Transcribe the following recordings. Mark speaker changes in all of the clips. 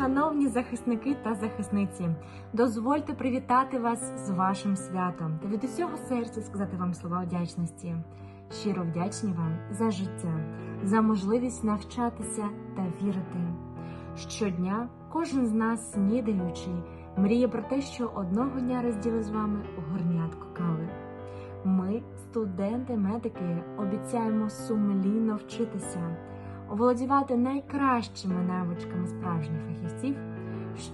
Speaker 1: шановні захисники та захисниці, дозвольте привітати вас з вашим святом та від усього серця сказати вам слова вдячності. Щиро вдячні вам за життя, за можливість навчатися та вірити. Щодня кожен з нас, снідаючи, мріє про те, що одного дня розділить з вами горнятку кави. Ми, студенти-медики, обіцяємо сумлінно вчитися, оволодівати найкращими навичками справжніх фахівців,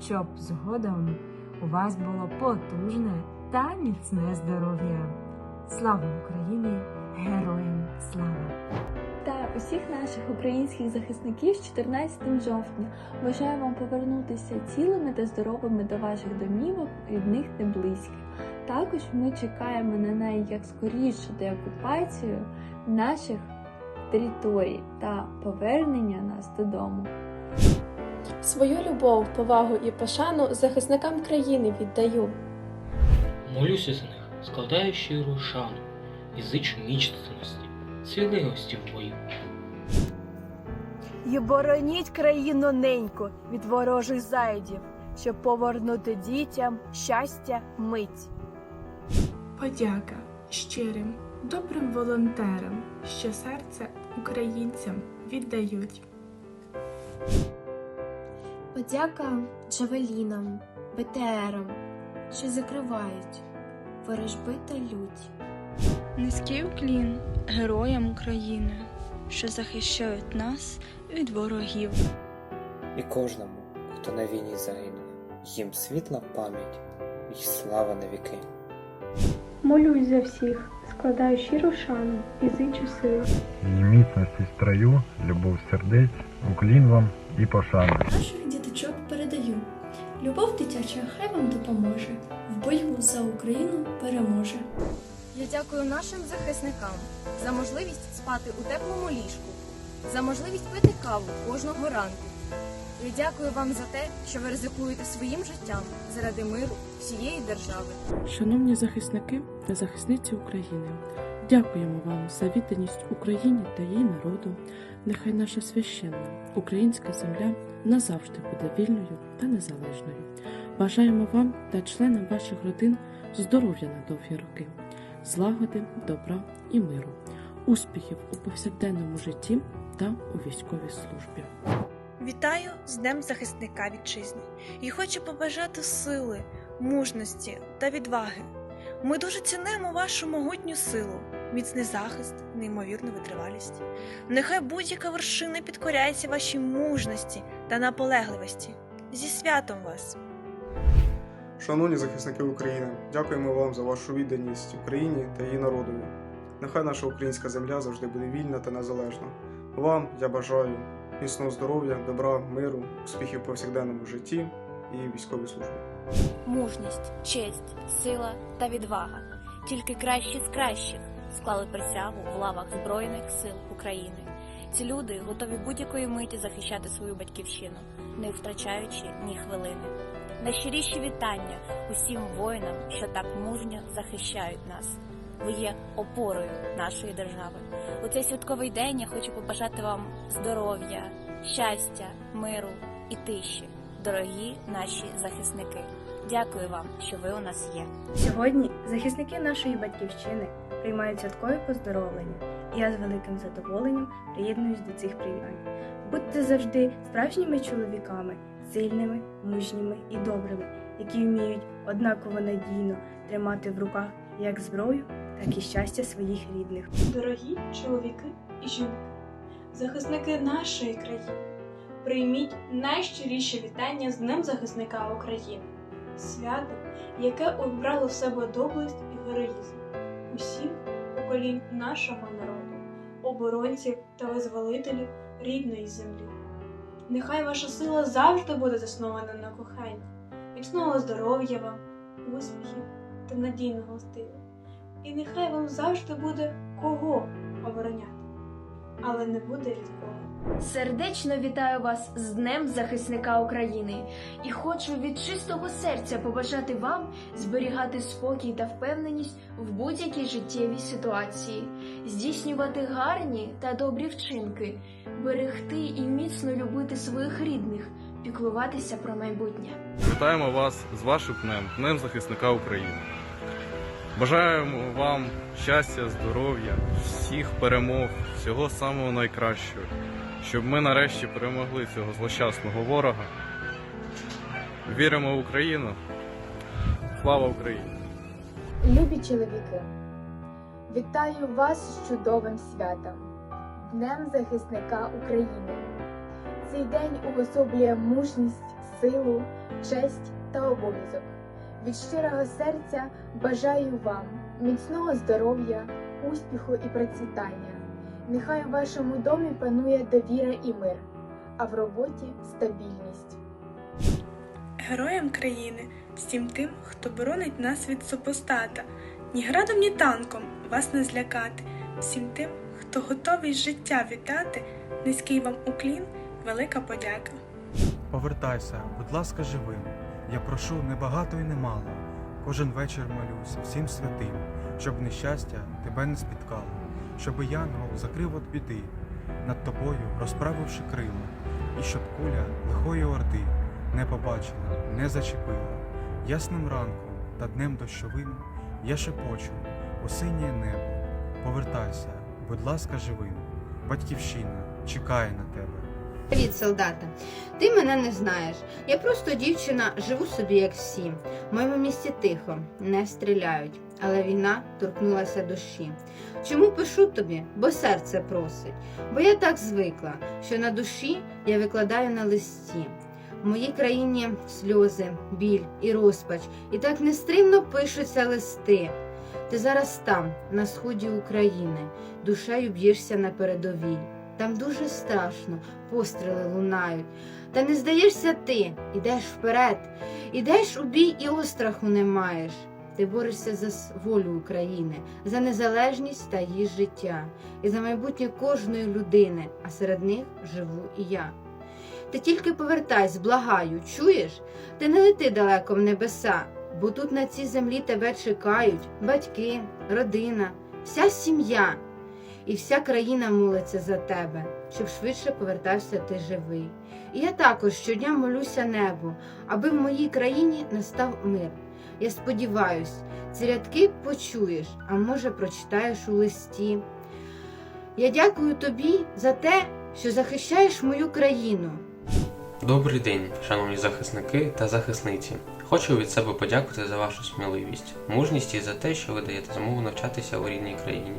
Speaker 1: щоб згодом у вас було потужне та міцне здоров'я. Слава Україні! Героям слава!
Speaker 2: та усіх наших українських захисників з 14 жовтня. Бажаю вам повернутися цілими та здоровими до ваших домівок, рідних та близьких. Також ми чекаємо на неї як скоріше деокупацію наших територій та повернення нас додому.
Speaker 3: Свою любов, повагу і пошану захисникам країни віддаю.
Speaker 4: Молюся за них, складаю щиру шану і зичу міцності, цвіливості в бою.
Speaker 5: І бороніть країну неньку від ворожих зайдів, щоб повернути дітям щастя мить.
Speaker 6: Подяка щирим, добрим волонтерам, що серце українцям віддають.
Speaker 7: Подяка Джавелінам, БТРам, що закривають ворожби та лють.
Speaker 8: Низький уклін героям України, що захищають нас від ворогів.
Speaker 9: і кожному, хто на війні загинув, їм світла пам'ять і слава на віки.
Speaker 10: Молюсь за всіх, складаю щиру шану і зичу сили.
Speaker 11: і міцності строю, любов сердець, уклін вам і пошана.
Speaker 12: Наших діточок передаю. Любов дитяча хай вам допоможе. В бою за Україну переможе.
Speaker 13: Я дякую нашим захисникам за можливість спати у теплому ліжку, за можливість пити каву кожного ранку. Я дякую вам за те, що ви ризикуєте своїм життям заради миру всієї держави.
Speaker 14: Шановні захисники та захисниці України, дякуємо вам за відданість Україні та її народу. Нехай наша священна українська земля назавжди буде вільною та незалежною. Бажаємо вам та членам ваших родин здоров'я на довгі роки, злагоди, добра і миру, успіхів у повсякденному житті та у військовій службі.
Speaker 15: Вітаю з Днем захисника вітчизни і хочу побажати сили, мужності та відваги. Ми дуже цінуємо вашу могутню силу, міцний захист, неймовірну витривалість. Нехай будь-яка вершина підкоряється вашій мужності та наполегливості. Зі святом вас!
Speaker 16: Шановні захисники України, дякуємо вам за вашу відданість Україні та її народові. Нехай наша українська земля завжди буде вільна та незалежна. Вам я бажаю міцного здоров'я, добра, миру, успіхів у повсякденному житті і військовій службі.
Speaker 17: Мужність, честь, сила та відвага. Тільки кращі з кращих склали присягу в лавах Збройних сил України. Ці люди готові будь-якої миті захищати свою батьківщину, не втрачаючи ні хвилини. Найщиріші вітання усім воїнам, що так мужньо захищають нас. Ви є опорою нашої держави. У цей святковий день я хочу побажати вам здоров'я, щастя, миру і тиші, дорогі наші захисники. Дякую вам, що ви у нас є.
Speaker 18: Сьогодні захисники нашої батьківщини приймають святкові поздоровлення, і я з великим задоволенням приєднуюсь до цих привітань. Будьте завжди справжніми чоловіками, сильними, мужніми і добрими, які вміють однаково надійно тримати в руках як зброю, так і щастя своїх рідних.
Speaker 10: Дорогі чоловіки і жінки, захисники нашої країни, прийміть найщиріше вітання з Днем захисника України, свято, яке обрало в себе доблесть і героїзм усіх поколінь нашого народу, оборонців та визволителів рідної землі. Нехай ваша сила завжди буде заснована на коханні, міцного здоров'я вам, успіхів та надійного стилю. І нехай вам завжди буде кого обороняти, але не буде від кого.
Speaker 19: Сердечно вітаю вас з Днем захисника України і хочу від чистого серця побажати вам зберігати спокій та впевненість в будь-якій життєвій ситуації, здійснювати гарні та добрі вчинки, берегти і міцно любити своїх рідних, піклуватися про майбутнє.
Speaker 14: Вітаємо вас з вашим днем, Днем захисника України. Бажаємо вам щастя, здоров'я, всіх перемог, всього самого найкращого, щоб ми нарешті перемогли цього злощасного ворога. Віримо в Україну. Слава Україні!
Speaker 20: Любі чоловіки, вітаю вас з чудовим святом, Днем захисника України. Цей день уособлює мужність, силу, честь та обов'язок. Від щирого серця бажаю вам міцного здоров'я, успіху і процвітання. Нехай у вашому домі панує довіра і мир, а в роботі стабільність.
Speaker 6: Героям країни, всім тим, хто боронить нас від супостата, ні градом, ні танком вас не злякати, всім тим, хто готовий життя віддати, низький вам уклін, велика подяка.
Speaker 21: Повертайся, будь ласка, живим. Я прошу не багато і не мало. Кожен вечір молюся всім святим, щоб нещастя тебе не спіткало, щоби янгол закрив от біди, над тобою розправивши крила, і щоб куля лихої орди не побачила, не зачепила. Ясним ранком та днем дощовим я шепочу у синє небо. Повертайся, будь ласка, живим. Батьківщина чекає на тебе.
Speaker 22: Привіт, солдата. Ти мене не знаєш. Я просто дівчина, живу собі, як всі. В моєму місті тихо, не стріляють, але війна торкнулася душі. Чому пишу тобі? Бо серце просить. Бо я так звикла, що на душі я викладаю на листі. В моїй країні сльози, біль і розпач, і так нестримно пишуться листи. Ти зараз там, на сході України, душею б'єшся на передовій. Там дуже страшно, постріли лунають. Та не здаєшся ти, ідеш вперед, ідеш у бій і остраху не маєш. Ти борешся за волю України, за незалежність та її життя, і за майбутнє кожної людини, а серед них живу і я. Ти тільки повертайся, благаю, чуєш? Ти не лети далеко в небеса, бо тут на цій землі тебе чекають батьки, родина, вся сім'я. І вся країна молиться за тебе, щоб швидше повертався ти живий. І я також щодня молюся небу, аби в моїй країні настав мир. Я сподіваюсь, ці рядки почуєш, а може прочитаєш у листі. Я дякую тобі за те, що захищаєш мою країну.
Speaker 23: Добрий день, шановні захисники та захисниці. Хочу від себе подякувати за вашу сміливість, мужність і за те, що ви даєте змогу навчатися у рідній країні.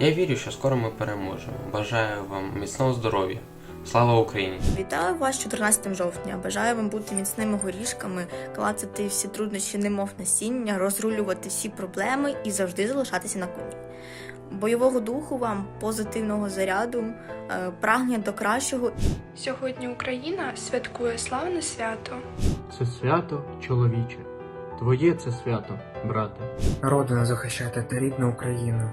Speaker 23: Я вірю, що скоро ми переможемо. Бажаю вам міцного здоров'я. Слава Україні!
Speaker 24: Вітаю вас 14 жовтня. Бажаю вам бути міцними горішками, клацати всі труднощі, немов насіння, розрулювати всі проблеми і завжди залишатися на коні. Бойового духу вам, позитивного заряду, е, прагнення до кращого.
Speaker 6: Сьогодні Україна святкує славне свято.
Speaker 4: Це свято чоловіче. Твоє це свято, брате.
Speaker 9: Родина захищати та рідну Україну.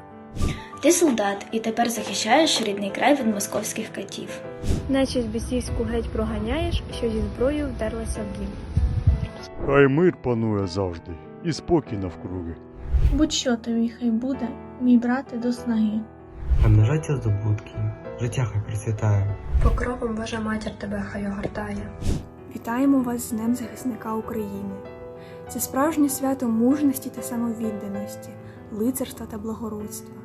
Speaker 25: Ти солдат і тепер захищаєш рідний край від московських катів.
Speaker 26: Наче Нечість бісівську геть проганяєш, що зі зброєю вдерлася в дім.
Speaker 11: Хай мир панує завжди і спокій навкруги.
Speaker 15: Будь-що тобі хай буде, мій брате до снаги.
Speaker 9: Помножаться здобутки, життя хай процвітає.
Speaker 12: Покровом Божа матір тебе хай огортає.
Speaker 10: Вітаємо вас з Днем захисника України. Це справжнє свято мужності та самовідданості, лицарства та благородства.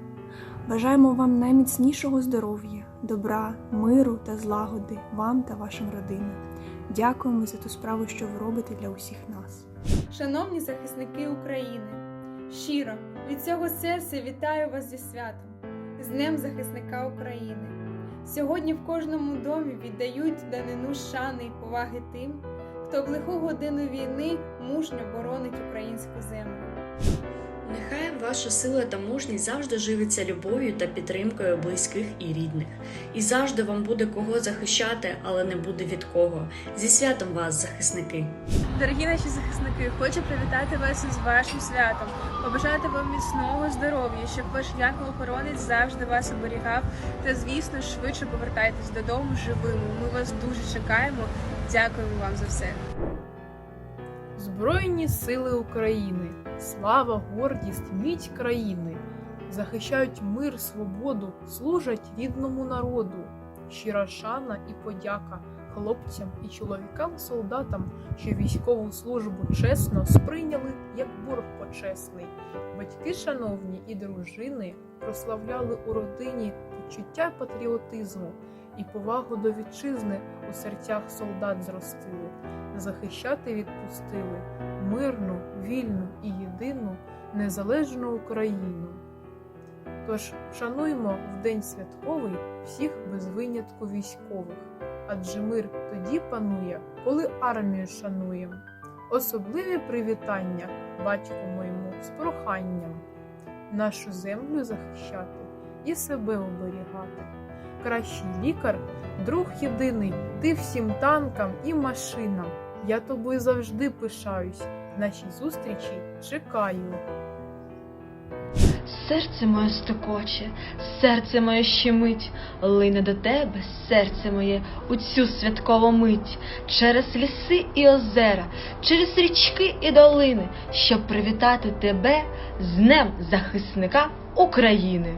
Speaker 10: Бажаємо вам найміцнішого здоров'я, добра, миру та злагоди вам та вашим родинам. Дякуємо за ту справу, що ви робите для усіх нас.
Speaker 27: Шановні захисники України, щиро від цього серця вітаю вас зі святом, з Днем захисника України. Сьогодні в кожному домі віддають данину шани і поваги тим, хто в лиху годину війни мужньо боронить українську землю.
Speaker 28: Нехай ваша сила та мужність завжди живиться любов'ю та підтримкою близьких і рідних. І завжди вам буде кого захищати, але не буде від кого. Зі святом вас, захисники!
Speaker 13: Дорогі наші захисники, хочу привітати вас із вашим святом, побажати вам міцного здоров'я, щоб ваш янгол-охоронець завжди вас оберігав. Та, звісно, швидше повертайтесь додому живими. Ми вас дуже чекаємо. Дякуємо вам за все.
Speaker 29: Збройні сили України, слава, гордість, мідь країни, захищають мир, свободу, служать рідному народу. щира шана і подяка хлопцям і чоловікам-солдатам, що військову службу чесно сприйняли як борг почесний. Батьки, шановні і дружини, прославляли у родині почуття патріотизму і повагу до вітчизни у серцях солдат зростили, захищати відпустили мирну, вільну і єдину незалежну Україну. Тож шануймо в день святковий всіх без винятку військових, адже мир тоді панує, коли армію шануєм. Особливі привітання батьку моєму з проханням нашу землю захищати і себе оберігати. Кращий лікар, друг єдиний, ти всім танкам і машинам. Я тобою завжди пишаюсь. Нашій зустрічі чекаю.
Speaker 28: Серце моє стокоче, серце моє щемить, лине до тебе, серце моє, у цю святкову мить, через ліси і озера, через річки і долини, щоб привітати тебе з Днем захисника України.